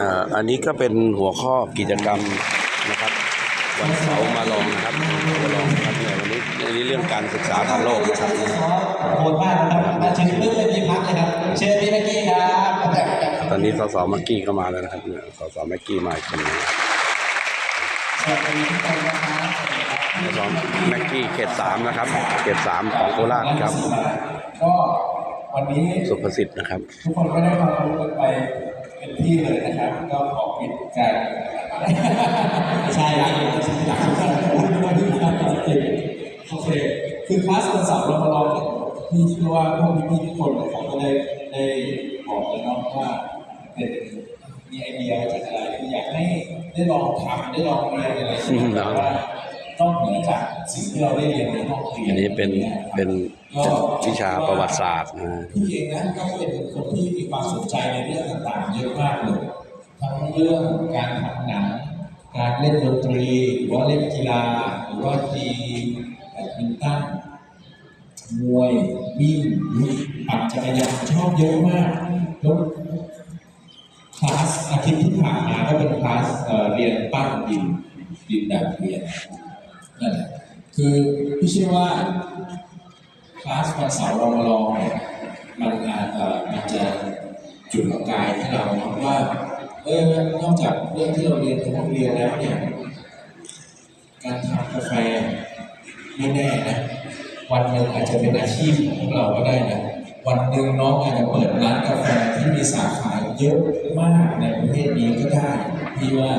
อ่าอันนี้ก็เป็นหัวข้อกิจกรรมนะครับวันเสาร์มาลองนะครับมาลองนะครับในวันนี้อันนี้เรื่องการศึกษาทางโลกนะครับโหดมากนะครับมาถึงเรื่องเลยพี่พักเลยครับเชิญพี่แม็กกี้ครับมาแต่แต่ตอนนี้สสมักกี้เข้ามาแล้วนะครับเนี่ยสสมักกี้มาอีกคนหนึงสวัสดีทุกคนนะครับสสมักกี้เขตสามนะครับ เขตสามของโคราชครับ ก็วันนี้สุภสิทธิ์นะครับ ทุกคนก็ได้ความรู้กันไปเป็น ที่เลยนะครับ ก็ขอปิดการใช่ครับหลักสำคัญพูดมาที่ทางจริงโอเค คือคลาสวันเสาร์เรามาลองกันพี่เชื่อว่าพวกพี่ๆทุกคนเขาก็ได้ได้บอกแล้วเนาะว่าเป็นมีไอเดียมาจากอะไรคืออยากให้ได้ลองทำได้ลองเรียนอะไรที่มันแบบว่า ต้องเหนือจากสิ่งที่เราได้เรียนในห้องเรียนอันนี้เป็นเป็นวิชาประวัติศาสตร์นะพี่เองนะก็เป็นคนที่มีความสนใจในเรื่องต่างๆเยอะมากเลยทั้งเรื่องการทำหนังการเล่นดนตรีหรือว่าเล่นกีฬาหรือว่าตีแบดมินตันมวยวิ่งปั่นจักรยานชอบเยอะมากแล้วคลาสอาทิตย์ที่ผ่านมาก็เป็นคลาสเอ่อเรียนปั้นดินดินแบบเรียนนั่นแหละ คือพี่เชื่อว่าคลาสวันเสาร์เรามาลองเนี่ยมันอาจเอ่อมันจะจุดประกายให้เราว่าเออนอกจากเรื่องที่เราเรียนในห้องเรียนแล้วเนี่ยการทำกาแฟไม่แน่นะวันหนึ่งอาจจะเป็นอาชีพของพวกเราก็ได้นะวันหนึ่งน้องอาจจะเปิดร้านกาแฟที่มีสาขาเยอะมากในประเทศนี้ก็ได้พี่ว่า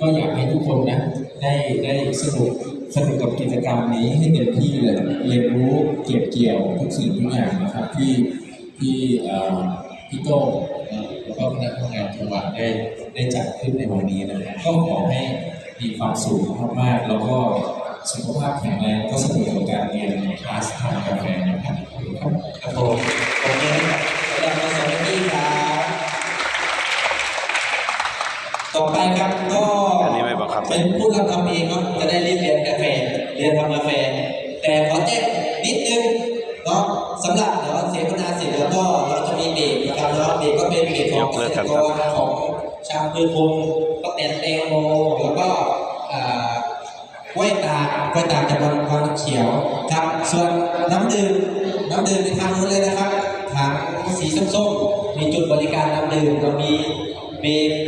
ก็อยากให้ทุกคนนะได้ได้สนุก สนุกกับกิจกรรมนี้ให้เต็มที่เลยเรียนรู้เก็บเกี่ยวทุกสิ่งทุกอย่างนะครับที่ที่พี่โต้แล้วก็คณะทำงานจังหวัดได้ได้จัดขึ้นในวันนี้นะครับก็ขอให้มีความสุขมากๆแล้วก็สุขภาพแข็งแรงก็สนุกกับการเรียนคลาสทำกาแฟนะครับ ต่อไปครับก็อันนี้ไม่บังคับ เป็นผู้ทำทำเองเนาะจะได้รีบเรียนกาแฟเรียนทำกาแฟ แต่ขอแจ้งนิดนึงเนาะสำหรับเดี๋ยวเสวนาเสร็จแล้วก็เราจะมีเบรกนะครับเนาะเบรกก็เป็นเบรกของเกษตรกรของชาวพืชพงก็เป็นแตงโมแล้วก็อ่ากล้วยตากกล้วยตากจะเป็นความเขียวครับ ส่วนน้ำดื่มน้ำดื่มในทางนู้นเลยนะครับทางสีส้มๆมีจุดบริการน้ำดื่มเรามีมีครับส่วน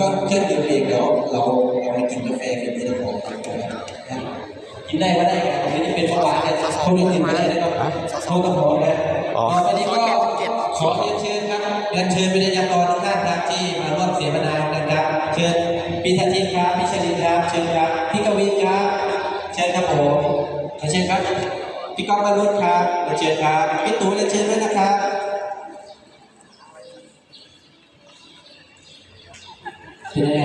ก็เครื่องดื่มเองเดี๋ยวเราเอาไปกินกาแฟกันที่เราบอกครับกินได้ก็ได้ครับไม่ได้เป็นเบาหวานแต่คนอื่นกินไม่ได้นะครับเขาก็พอนะอ๋อต่อไปนี้ก็ขอเรียนเชิญครับเรียนเชิญวิทยากรทุกท่านครับที่มาร่วมเสวนานะครับ เชิญพี่ทันทีครับพี่ชลินครับเชิญครับพี่กวินครับเชิญครับผมเชิญครับพี่ก้องวรุษครับเชิญครับพี่ตู่เรียนเชิญด้วยนะครับ പിന്നെ